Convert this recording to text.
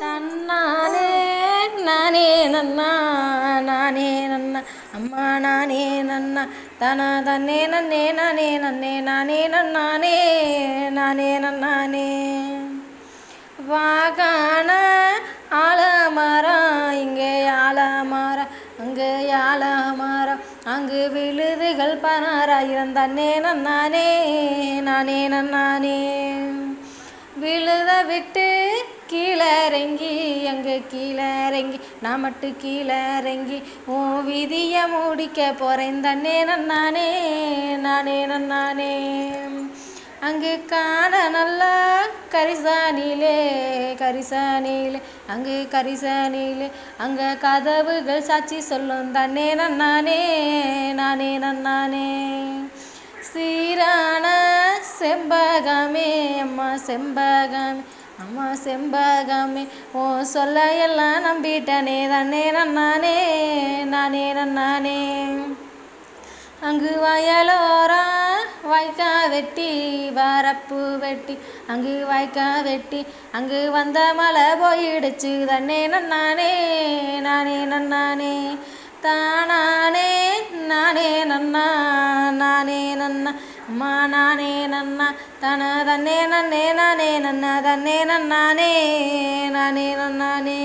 தன்னானே நானே நன்னா நானே நன்னா அம்மா நானே நன்னா தனா தன்னே நன்னே நானே நன்னே நானே நன்னானே நானே நன்னானே. வாகான ஆலமரம் இங்கே ஆலமரம் அங்கே ஆலமரம் அங்கு விழுதுகள் பனாராயிரம் தன்னே நன்னானே நானே நன்னானே. விழுத விட்டு கீழே இறங்கி அங்கே கீழே இறங்கி நான் மட்டும் கீழே இறங்கி உன் விதியை முடிக்க போகிறேன் தன்னே நன்னானே நானே நன்னானே. அங்கு காண நல்லா கரிசானிலே கரிசானிலே அங்கு கரிசானிலே அங்கே கதவுகள் சாட்சி சொல்லும் தன்னே நன்னானே நானே நன்னானே. சீரான செம்பகமே அம்மா செம்பகமே. அம்மா செம்பகமே ஓ சொல்ல எல்லாம் நம்பிட்டனே தன்னே நன்னானே நானே நன்னானே. அங்கு வயலோரா வாய்க்கா வெட்டி வரப்பு வெட்டி அங்கு வாய்க்கா வெட்டி அங்கு வந்த மழை போயிடுச்சு தன்னே நன்னானே நானே நன்னானே தானானே. நானே நன்னா அம்மா நானே நன்னா தன தன்னே நன்னே நானே நன்னா தன்னே நன்னானே நானே நன்னானே